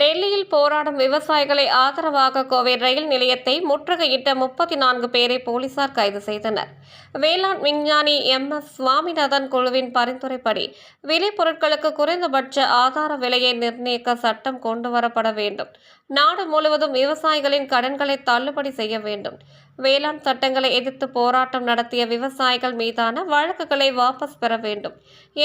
டெல்லியில் போராடும் விவசாயிகளை ஆதரவாக கோவை ரயில் நிலையத்தை முற்றுகையிட்ட முப்பத்தி நான்கு பேரை போலீசார் கைது செய்தனர். வேளாண் விஞ்ஞானி எம். எஸ். சுவாமிநாதன் குழுவின் பரிந்துரைப்படி விளைபொருட்களுக்கு குறைந்தபட்ச ஆதார விலையை நிர்ணயிக்க சட்டம் கொண்டுவரப்பட வேண்டும். நாடு முழுவதும் விவசாயிகளின் கடன்களை தள்ளுபடி செய்ய வேண்டும். வேளாண் சட்டங்களை எதிர்த்து போராட்டம் நடத்திய விவசாயிகள் மீதான வழக்குகளை வாபஸ் பெற வேண்டும்.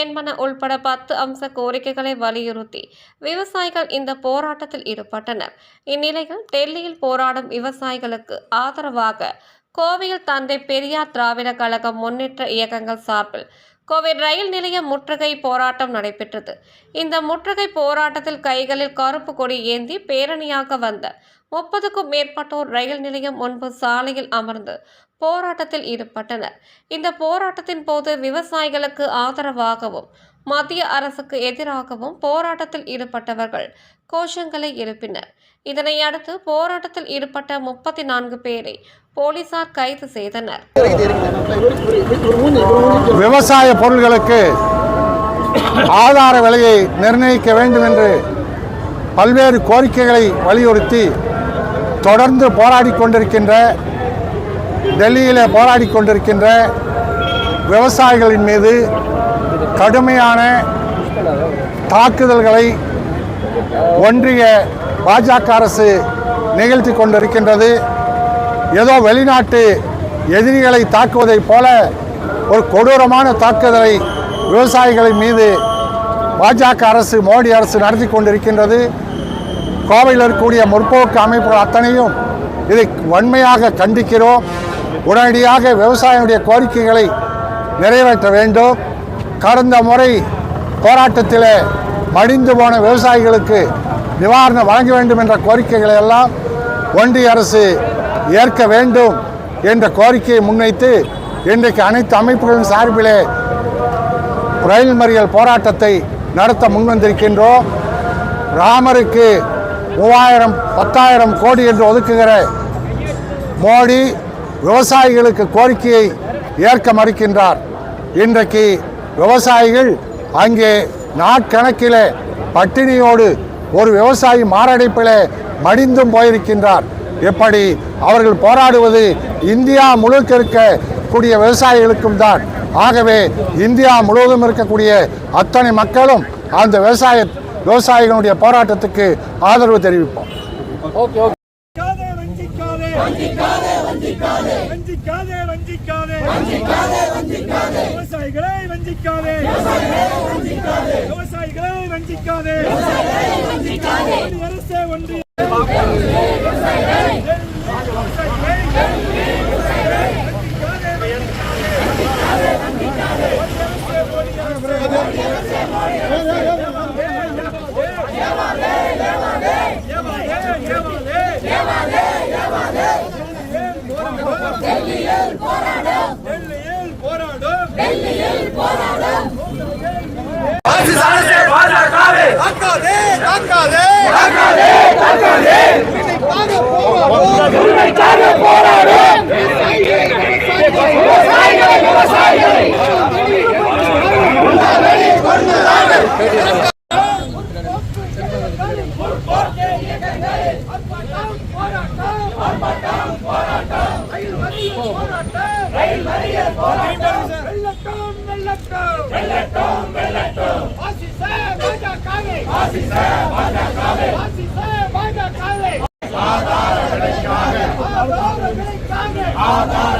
என்பன உள்பட பத்து அம்ச கோரிக்கைகளை வலியுறுத்தி விவசாயிகள் இந்த போராட்டத்தில் ஈடுபட்டனர். இந்நிலையில் டெல்லியில் போராடும் விவசாயிகளுக்கு ஆதரவாக கோவையில் தந்தை பெரியார் திராவிட கழகம் முன்னேற்ற இயக்கங்கள் சார்பில் கோவை ரயில் நிலைய முற்றுகை போராட்டம் நடைபெற்றது. இந்த முற்றுகை போராட்டத்தில் கைகளில் கருப்பு கொடி ஏந்தி பேரணியாக வந்த முப்பதுக்கும் மேற்பட்டோர் ரயில் நிலையம் முன்பு சாலையில் அமர்ந்து போராட்டத்தில் ஈடுபட்டனர். இந்த போராட்டத்தின் போது விவசாயிகளுக்கு ஆதரவாகவும் மத்திய அரசுக்கு எதிராகவும் போராட்டத்தில் ஈடுபட்டவர்கள் கோஷங்களை எழுப்பினர். இதனை அடுத்து போராட்டத்தில் ஈடுபட்ட முப்பத்தி நான்கு பேரை போலீசார் கைது செய்தனர். விவசாய பொருள்களுக்கு ஆதார விலையை நிர்ணயிக்க வேண்டும் என்று பல்வேறு கோரிக்கைகளை வலியுறுத்தி தொடர்ந்து போராடி கொண்டிருக்கின்ற டெல்லியில் போராடி கொண்டிருக்கின்ற விவசாயிகளின் மீது கடுமையான தாக்குதல்களை ஒன்றிய பாஜக அரசு நிகழ்த்தி கொண்டிருக்கின்றது. ஏதோ வெளிநாட்டு எதிரிகளை தாக்குவதைப் போல ஒரு கொடூரமான தாக்குதலை விவசாயிகளின் மீது பாஜக அரசு மோடி அரசு நடத்தி கொண்டிருக்கின்றது. கோவையில் இருக்கக்கூடிய முற்போக்கு அமைப்புகள் அத்தனையும் இதை வன்மையாக கண்டிக்கிறோம். உடனடியாக விவசாயியுடைய கோரிக்கைகளை நிறைவேற்ற வேண்டும். கடந்த முறை போராட்டத்தில் மடிந்து போன விவசாயிகளுக்கு நிவாரணம் வழங்க வேண்டும் என்ற கோரிக்கைகளை எல்லாம் ஒன்றிய அரசு ஏற்க வேண்டும் என்ற கோரிக்கையை முன்வைத்து இன்றைக்கு அனைத்து அமைப்புகளின் சார்பிலே ரயில் மறியல் போராட்டத்தை நடத்த முன்வந்திருக்கின்றோம். ராமருக்கு மூவாயிரம் பத்தாயிரம் கோடி என்று ஒதுக்குகிற மோடி விவசாயிகளுக்கு கோரிக்கையை ஏற்க மறுக்கின்றார். இன்றைக்கு விவசாயிகள் அங்கே நாட்கணக்கிலே பட்டினியோடு ஒரு விவசாயி மாரடைப்பில் மடிந்தும் போயிருக்கின்றார். எப்படி அவர்கள் போராடுவது இந்தியா முழுக்க இருக்கக்கூடிய விவசாயிகளுக்கும் தான். ஆகவே இந்தியா முழுவதும் இருக்கக்கூடிய அத்தனை மக்களும் அந்த விவசாய விவசாயிகளுடைய போராட்டத்துக்கு ஆதரவு தெரிவிப்போம். வஞ்சிக்காதே வஞ்சிக்காதே. வஞ்சிக்காதே வஞ்சிக்காதே. வஞ்சிக்காதே வஞ்சிக்காதே. வஞ்சிக்காதே விவசாயிகளை வஞ்சிக்காதே. விவசாயிகளை வஞ்சிக்காதே. அரசே ஒன்றிய விவசாயிகளை டெல்லியில் போராடும் டெல்லியில் போராடும் தாக்காதே தாக்காதே வெள்ளட்டும் ஆதார